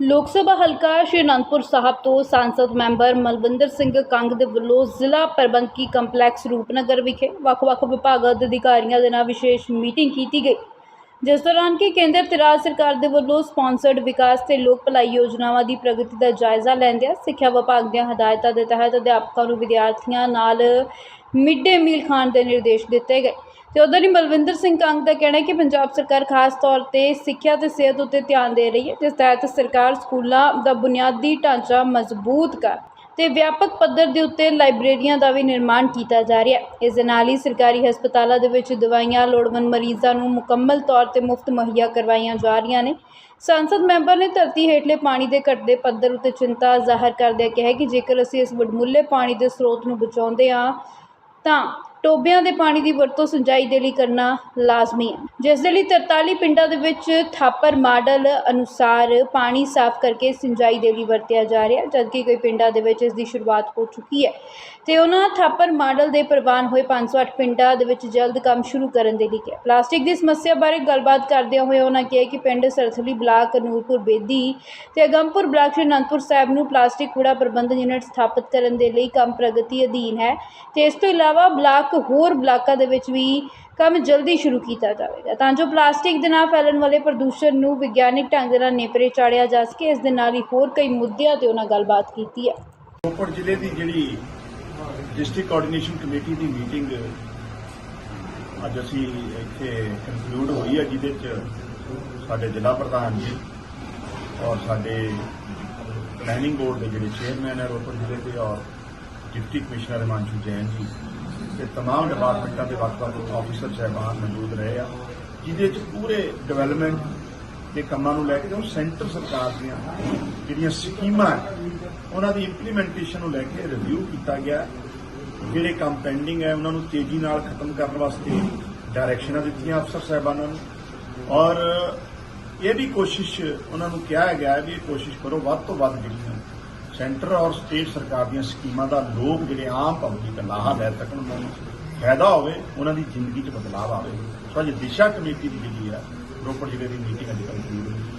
ਲੋਕ ਸਭਾ ਹਲਕਾ ਸ਼੍ਰੀ ਅਨੰਦਪੁਰ ਸਾਹਿਬ ਤੋਂ ਸੰਸਦ ਮੈਂਬਰ ਮਲਵਿੰਦਰ ਸਿੰਘ ਕੰਗ ਦੇ ਵੱਲੋਂ ਜ਼ਿਲ੍ਹਾ ਪ੍ਰਬੰਧਕੀ ਕੰਪਲੈਕਸ ਰੂਪਨਗਰ ਵਿਖੇ ਵੱਖ-ਵੱਖ ਵਿਭਾਗਾਂ ਦੇ ਅਧਿਕਾਰੀਆਂ ਦੇ ਨਾਲ ਵਿਸ਼ੇਸ਼ ਮੀਟਿੰਗ ਕੀਤੀ ਗਈ, ਜਿਸ ਦੌਰਾਨ ਕਿ ਕੇਂਦਰ ਤੇ ਰਾਜ ਸਰਕਾਰ ਦੇ ਵੱਲੋਂ ਸਪਾਂਸਰਡ ਵਿਕਾਸ ਤੇ ਲੋਕ ਭਲਾਈ ਯੋਜਨਾਵਾਂ ਦੀ ਪ੍ਰਗਤੀ ਦਾ ਜਾਇਜ਼ਾ ਲੈਂਦਿਆਂ ਸਿੱਖਿਆ ਵਿਭਾਗ ਦੀਆਂ ਹਦਾਇਤਾਂ ਦੇ ਤਹਿਤ ਅਧਿਆਪਕਾਂ ਨੂੰ ਵਿਦਿਆਰਥੀਆਂ ਨਾਲ ਮਿਡ ਡੇ ਮੀਲ ਖਾਣ ਦੇ ਨਿਰਦੇਸ਼ ਦਿੱਤੇ ਗਏ। ਤੇ ਉਧਰ ਹੀ ਮਲਵਿੰਦਰ ਸਿੰਘ ਕੰਗ ਦਾ ਕਹਿਣਾ ਹੈ ਕਿ ਪੰਜਾਬ ਸਰਕਾਰ ਖਾਸ ਤੌਰ ਤੇ ਸਿੱਖਿਆ ਤੇ ਸਿਹਤ ਉੱਤੇ ਧਿਆਨ ਦੇ ਰਹੀ ਹੈ, ਜਿਸ ਤਹਿਤ ਸਰਕਾਰ ਸਕੂਲਾਂ ਦਾ ਬੁਨਿਆਦੀ ਢਾਂਚਾ ਮਜ਼ਬੂਤ ਕਰ ਤੇ ਵਿਆਪਕ ਪੱਧਰ ਦੇ ਉੱਤੇ ਲਾਇਬ੍ਰੇਰੀਆਂ ਦਾ ਵੀ ਨਿਰਮਾਣ ਕੀਤਾ ਜਾ ਰਿਹਾ ਹੈ। ਇਸ ਦੇ ਨਾਲ ਹੀ ਸਰਕਾਰੀ ਹਸਪਤਾਲਾਂ ਦੇ ਵਿੱਚ ਦਵਾਈਆਂ, ਲੋੜਵੰਦ ਮਰੀਜ਼ਾਂ ਨੂੰ ਮੁਕੰਮਲ ਤੌਰ ਤੇ ਮੁਫਤ ਮੁਹੱਈਆ ਕਰਵਾਈਆਂ ਜਾ ਰਹੀਆਂ ਨੇ। ਸੰਸਦ ਮੈਂਬਰ ਨੇ ਧਰਤੀ ਹੇਠਲੇ ਪਾਣੀ ਦੇ ਘਟਦੇ ਪੱਧਰ ਉੱਤੇ ਚਿੰਤਾ ਜ਼ਾਹਰ ਕਰਦਿਆਂ ਕਿਹਾ ਕਿ ਜੇਕਰ ਅਸੀਂ ਇਸ ਵਡਮੁੱਲੇ ਪਾਣੀ ਦੇ ਸਰੋਤ ਨੂੰ ਬਚਾਉਂਦੇ ਹਾਂ ਤਾਂ ਟੋਬਿਆਂ ਦੇ ਪਾਣੀ ਦੀ ਵਰਤੋਂ ਸਿੰਜਾਈ ਦੇ ਲਈ ਕਰਨਾ ਲਾਜ਼ਮੀ ਹੈ। ਜਿਸ ਦੇ ਲਈ 43 ਪਿੰਡਾਂ ਦੇ ਵਿੱਚ ਥਾਪਰ ਮਾਡਲ ਅਨੁਸਾਰ ਪਾਣੀ ਸਾਫ਼ ਕਰਕੇ ਸਿੰਜਾਈ ਦੇ ਲਈ ਵਰਤਿਆ ਜਾ ਰਿਹਾ ਜਦਕਿ ਕਈ ਪਿੰਡਾਂ ਦੇ ਵਿੱਚ ਇਸ ਦੀ ਸ਼ੁਰੂਆਤ ਹੋ ਚੁੱਕੀ ਹੈ। ਤੇ ਉਹਨਾਂ ਥਾਪਰ ਮਾਡਲ ਦੇ ਪ੍ਰਵਾਨ ਹੋਏ 508 ਪਿੰਡਾਂ ਦੇ ਵਿੱਚ ਜਲਦ ਕੰਮ ਸ਼ੁਰੂ ਕਰਨ ਦੇ ਲਈ ਕਿਹਾ। ਪਲਾਸਟਿਕ ਦੀ ਸਮੱਸਿਆ ਬਾਰੇ ਗੱਲਬਾਤ ਕਰਦਿਆਂ ਹੋਏ ਉਹਨਾਂ ਕਿਹਾ ਕਿ ਪਿੰਡ ਸਰਥਲੀ ਬਲਾਕ ਨੂਰਪੁਰ ਬੇਦੀ ਤੇ ਅਗੰਪੁਰ ਬਲਾਕ ਸ਼੍ਰੀ ਅਨੰਦਪੁਰ ਸਾਹਿਬ ਨੂੰ ਪਲਾਸਟਿਕ ਕੂੜਾ ਪ੍ਰਬੰਧਨ ਯੂਨਿਟ ਸਥਾਪਿਤ ਕਰਨ ਦੇ ਲਈ ਕੰਮ ਪ੍ਰਗਤੀ ਅਧੀਨ ਹੈ। ਤੇ ਇਸ ਤੋਂ ਇਲਾਵਾ ਬਲਾਕ ਹੋਰ ਬਲਾਕਾਂ ਦੇ ਵਿੱਚ ਵੀ ਕੰਮ ਜਲਦੀ ਸ਼ੁਰੂ ਕੀਤਾ ਜਾਵੇਗਾ। ਤਾਂ ਜੋ ਪਲਾਸਟਿਕ ਦੇ ਨਾਲ ਫੈਲਣ ਵਾਲੇ ਪ੍ਰਦੂਸ਼ਣ ਨੂੰ ਵਿਗਿਆਨਿਕ ਢੰਗ ਦੇ ਨਾਲ ਨੇਪਰੇ ਚਾੜਿਆ ਜਾ ਸਕੇ, ਇਸ ਦੇ ਨਾਲ ਹੀ ਹੋਰ ਕਈ ਮੁੱਦਿਆਂ ਤੇ ਉਹਨਾਂ ਗੱਲਬਾਤ ਕੀਤੀ ਹੈ। ਰੋਪੜ ਜ਼ਿਲ੍ਹੇ ਦੀ ਜਿਹੜੀ ਡਿਸਟ੍ਰਿਕਟ ਕੋਆਰਡੀਨੇਸ਼ਨ ਕਮੇਟੀ ਦੀ ਮੀਟਿੰਗ ਅੱਜ ਅਸੀਂ ਇੱਥੇ ਕੰਕਲੂਡ ਹੋਈ ਹੈ, ਜਿਹਦੇ ਚ ਸਾਡੇ ਜ਼ਿਲ੍ਹਾ ਪ੍ਰਧਾਨ ਜੀ ਔਰ ਸਾਡੇ ਪਲੈਨਿੰਗ ਬੋਰਡ ਦੇ ਜਿਹੜੇ ਚੇਅਰਮੈਨ ਹੈ ਰੋਪੜ ਜ਼ਿਲ੍ਹੇ ਦੇ ਔਰ ਡਿਪਟੀ ਕਮਿਸ਼ਨਰ ਹਿਮਾਂਸ਼ੂ ਜੈਨ ਜੀ ਤੇ तमाम ਡਿਪਾਰਟਮੈਂਟਾਂ ਦੇ ਵੱਖ-ਵੱਖ ਆਫੀਸਰ ਸਹਿਬਾਨ ਮੌਜੂਦ ਰਹੇ ਆ ਜਿਹਦੇ ਚ ਪੂਰੇ ਡਿਵੈਲਪਮੈਂਟ ਦੇ ਕੰਮਾਂ ਨੂੰ ਲੈ ਕੇ ਜੋ ਸੈਂਟਰ ਸਰਕਾਰ ਦੀਆਂ ਜਿਹੜੀਆਂ ਸਕੀਮਾਂ ਹੈ, ਉਹਨਾਂ ਦੀ ਇੰਪਲੀਮੈਂਟੇਸ਼ਨ ਨੂੰ ਲੈ ਕੇ ਰਿਵਿਊ ਕੀਤਾ ਗਿਆ ਜਿਹੜੇ ਕੰਮ ਪੈਂਡਿੰਗ ਹੈ ਉਹਨਾਂ ਨੂੰ ਤੇਜ਼ੀ ਨਾਲ ਖਤਮ ਕਰਨ ਵਾਸਤੇ ਡਾਇਰੈਕਸ਼ਨਾਂ ਦਿੱਤੀਆਂ ਅਫਸਰ ਸਾਹਿਬਾਨਾਂ ਨੂੰ ਔਰ ਇਹ ਵੀ ਕੋਸ਼ਿਸ਼ ਉਹਨਾਂ ਨੂੰ ਕਿਹਾ ਗਿਆ ਹੈ ਵੀ ਇਹ ਕੋਸ਼ਿਸ਼ ਕਰੋ ਵੱਧ ਤੋਂ ਵੱਧ ਜਿਹੜੀਆਂ ਸੈਂਟਰ ਔਰ ਸਟੇਟ ਸਰਕਾਰ ਦੀਆਂ ਸਕੀਮਾਂ ਦਾ ਲੋਕ ਜਿਹੜੇ ਆਮ ਪਬਲਿਕ ਲਾਹਾ ਲੈ ਸਕਣ, ਉਹਨਾਂ ਨੂੰ ਫਾਇਦਾ ਹੋਵੇ, ਉਹਨਾਂ ਦੀ ਜ਼ਿੰਦਗੀ 'ਚ ਬਦਲਾਅ ਆਵੇ। ਸੋ ਅੱਜ ਦਿਸ਼ਾ ਕਮੇਟੀ ਦੀ ਜਿਹੜੀ ਹੈ, ਰੋਪੜ ਜ਼ਿਲ੍ਹੇ ਦੀ ਮੀਟਿੰਗ ਅੱਜ ਕੰਕਲੂਡ ਹੋਈ।